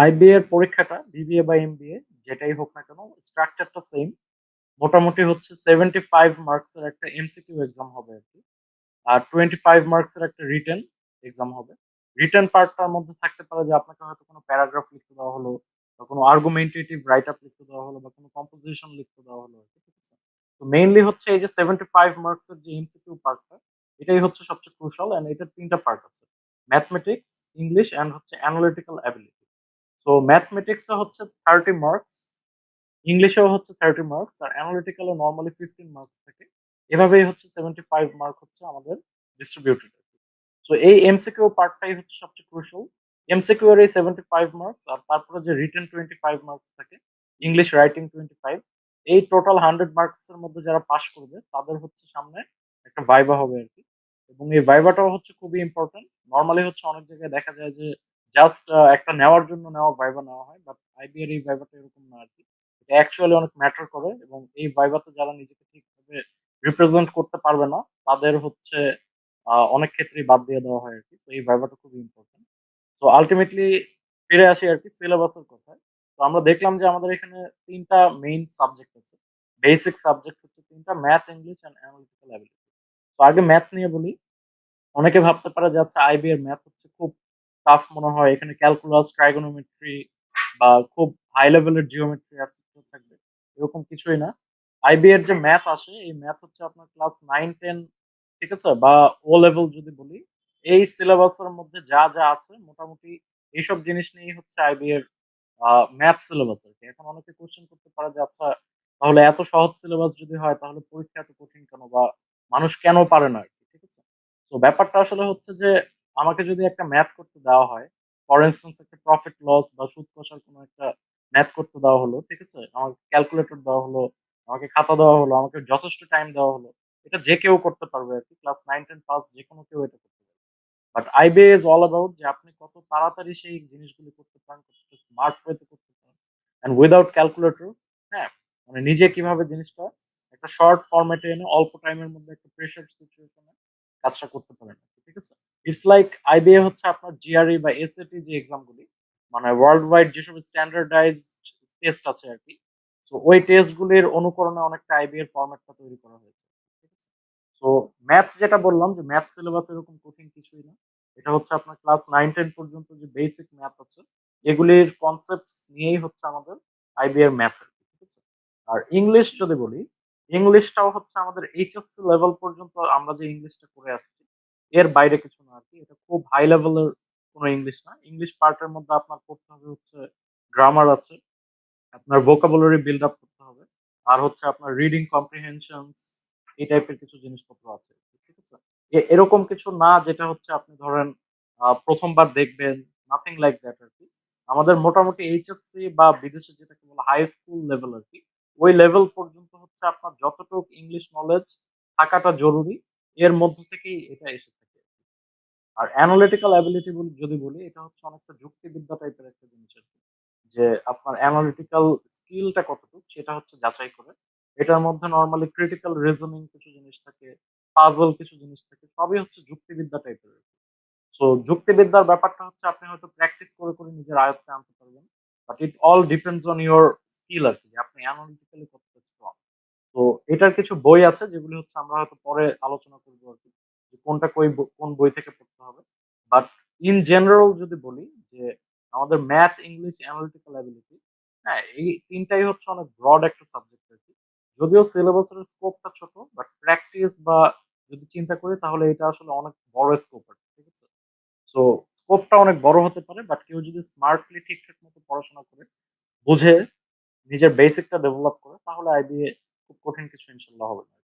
IBA এর পরীক্ষাটা BBA বা এমবিএ যেটাই হোক না কেন স্ট্রাকচারটা সেম মোটামুটি হচ্ছে সেভেন্টি ফাইভ মার্কস এর একটা এমসিকিউ এক্সাম হবে আর কি। আর টোয়েন্টি ফাইভ মার্কস এর একটা রিটেন এক্সাম হবে। রিটেন পার্টটার মধ্যে থাকতে পারে যে আপনাকে হয়তো কোনো প্যারাগ্রাফ লিখতে দেওয়া হলো, বা কোনো আর্গুমেন্টেটিভ রাইট আপ লিখতে দেওয়া হলো, বা কোনো কম্পোজিশন লিখতে দেওয়া হলো ঠিক আছে? তো মেইনলি হচ্ছে এই যে সেভেন্টি ফাইভ মার্কস এর যে এমসিকিউ পার্টটা এটাই হচ্ছে সবচেয়ে ক্রুশাল এন্ড এটার তিনটা পার্ট আছে। ম্যাথমেটিক্স ইংলিশ এন্ড হচ্ছে অ্যানালিটিক্যাল অ্যাবিলিটি সো ম্যাথমেটিক্সে হচ্ছে থার্টি মার্কস ইংলিশেও হচ্ছে থার্টি মার্কস আর অ্যানালিটিক্যালও নর্মালি ফিফটিন মার্কস থাকে। এভাবেই হচ্ছে সেভেন্টি ফাইভ মার্ক হচ্ছে আমাদের ডিস্ট্রিবিউটেড সো এই এমসিকিউ পার্টটাই হচ্ছে সবচেয়ে ক্রুশাল এমসিকিউ এর এই সেভেন্টি ফাইভ মার্কস আর তারপরে যে রিটেন টোয়েন্টি ফাইভ মার্কস থাকে ইংলিশ রাইটিং টোয়েন্টি ফাইভ এই টোটাল হান্ড্রেড মার্কস এর মধ্যে যারা পাশ করবে, তাদের হচ্ছে সামনে একটা ভাইবা হবে আর কি। এবং এই ভাইবাটাও হচ্ছে খুবই ইম্পর্টেন্ট নর্মালি হচ্ছে অনেক জায়গায় দেখা যায় যে জাস্ট একটা নেওয়ার জন্য নেওয়া ভাইবা নেওয়া হয় বাট আইবিআর এই ভাইবাটা এরকম না আর কি এটা অ্যাকচুয়ালি অনেক ম্যাটার করে এবং এই ভাইবাতে যারা নিজেকে ঠিকভাবে রিপ্রেজেন্ট করতে পারবে না, তাদের হচ্ছে অনেক ক্ষেত্রেই বাদ দিয়ে দেওয়া হয় আর কি তো এই ভাইবাটা খুবই ইম্পর্টেন্ট তো আলটিমেটলি ফিরে আসি আর কি সিলেবাসের কথায়। তো আমরা দেখলাম যে আমাদের এখানে তিনটা মেইন সাবজেক্ট আছে। বেসিক সাবজেক্ট হচ্ছে তিনটা math English and analytical ability তো আগে ম্যাথ নিয়ে বলি। অনেকে ভাবতে পারে যে আচ্ছা আইবি এর ম্যাথ হচ্ছে খুব টাফ মনে হয়। এখানে ক্যালকুলাস ট্রাইগোনোমেট্রি বা খুব হাই লেভেলের জিওমেট্রি থাকবে। এরকম কিছুই না। আইবি এর যে ম্যাথ আসে, এই ম্যাথ হচ্ছে আপনার ক্লাস নাইন টেন ঠিক আছে? বা ও লেভেল যদি বলি, এই সিলেবাসের মধ্যে যা যা আছে, মোটামুটি এইসব জিনিস নিয়েই হচ্ছে আইবি এর ম্যাথ সিলেবাস আর কি। এখন অনেকে কোশ্চেন করতে পারে যে আচ্ছা তাহলে এত সহজ সিলেবাস যদি হয়, তাহলে পরীক্ষা এত কঠিন কেন? বা মানুষ কেন পারে না আর কি? ঠিক আছে? তো ব্যাপারটা আসলে হচ্ছে যে আমাকে যদি একটা ম্যাথ করতে দেওয়া হয় ফর ইনস্টেন্স একটা প্রফিট লস বা সুদ কষার কোনো একটা ম্যাথ করতে দেওয়া হলো, ঠিক আছে? আমাকে ক্যালকুলেটর দেওয়া হলো, আমাকে খাতা দেওয়া হলো, আমাকে যথেষ্ট টাইম দেওয়া হলো, এটা যে কেউ করতে পারবে আর কি। ক্লাস নাইন টেন পাস যে কোনো কেউ এটা করতে পারবে। But IBA is all about যে আপনি কত তাড়াতাড়ি সেই জিনিসগুলি করতে পারেন কতটা স্মার্ট ওয়েতে করতে পারেন। অ্যান্ড উইদাউট ক্যালকুলেটর হ্যাঁ মানে নিজে কীভাবে জিনিসটা একটা শর্ট ফরম্যাটে এনে অল্প টাইমের মধ্যে একটা প্রেশার সিচুয়েশনে কাজটা করতে পারেন ঠিক আছে? ইটস লাইক আইবিএ হচ্ছে আপনার জিআরই বা এসএটি যে এক্সামগুলি মানে ওয়ার্ল্ড ওয়াইড যেসব স্ট্যান্ডার্ডাইজ টেস্ট আছে আর কি তো ওই টেস্টগুলির অনুকরণে অনেকটা আইবি এর ফরম্যাটটা তৈরি করা হয়েছে তো ম্যাথস যেটা বললাম যে ম্যাথ সিলেবাস এরকম কঠিন কিছুই না, এটা হচ্ছে আপনার ক্লাস নাইন টেন পর্যন্ত যে বেসিক ম্যাথ আছে, এগুলির কনসেপ্ট নিয়েই হচ্ছে আমাদের আইবি এর ম্যাথ ঠিক আছে? আর ইংলিশ যদি বলি ইংলিশটাও হচ্ছে আমাদের এইচএসসি লেভেল পর্যন্ত আমরা যে ইংলিশটা করে আসছি এর বাইরে কিছু না আর কি এটা খুব হাই লেভেলের কোনো ইংলিশ না। ইংলিশ পার্টের মধ্যে আপনার করতে হবে হচ্ছে গ্রামার আছে। আপনার ভোকাবুলারি বিল্ড আপ করতে হবে। আর হচ্ছে আপনার রিডিং কম্প্রিহেনশনস এই টাইপের কিছু জিনিসপত্র আছে। ঠিক আছে? এরকম কিছু না যেটা হচ্ছে আপনি ধরেন প্রথমবার দেখবেন নাথিং লাইক দ্যাট আর কি আমাদের মোটামুটি এইচএসসি বা বিদেশে যেটাকে বলে হাই স্কুল লেভেল আর কি ওই লেভেল পর্যন্ত হচ্ছে আপনার যতটুকু ইংলিশ নলেজ থাকাটা জরুরি, এর মধ্যে থেকেই এটা এসে থাকে আর অ্যানালিটিক্যাল অ্যাবিলিটি যদি বলি, এটা হচ্ছে অনেকটা যুক্তিবিদ্যা টাইপের একটা জিনিস আর যে আপনার অ্যানালিটিক্যাল স্কিলটা কতটুকু, সেটা হচ্ছে যাচাই করে। এটার মধ্যে নর্মালি ক্রিটিক্যাল রিজনিং কিছু জিনিস থাকে পাজল কিছু জিনিস থাকে, সবই হচ্ছে যুক্তিবিদ্যা টাইপের সো যুক্তিবিদ্যার ব্যাপারটা হচ্ছে আপনি হয়তো প্র্যাকটিস করে করে নিজের আয়ত্তে আনতে পারবেন but it all depends on your skill আর কি আপনি অ্যানালিটিক্যালি কতটা স্ট্রং তো এটার কিছু বই আছে, যেগুলি হচ্ছে আমরা হয়তো পরে আলোচনা করব আর কি। কোনটা কই কোন বই থেকে পড়তে হবে। বাট ইন জেনারেল যদি বলি যে আমাদের ম্যাথ ইংলিশ অ্যানালিটিক্যাল অ্যাবিলিটি হ্যাঁ এই তিনটাই হচ্ছে অনেক ব্রড একটা সাবজেক্ট আর কি। যদিও সিলেবাসের স্কোপটা ছোট বাট প্র্যাকটিস বা যদি চিন্তা করি তাহলে এটা আসলে অনেক বড় স্কোপ আর ঠিক আছে? সো স্কোপটা অনেক বড় হতে পারে বাট কেউ যদি স্মার্টলি ঠিকঠাক মতো পড়াশোনা করে, বুঝে নিজের বেসিকটা ডেভেলপ করে, তাহলে আইবিএ খুব কঠিন কিছু ইনশাল্লাহ হবে না।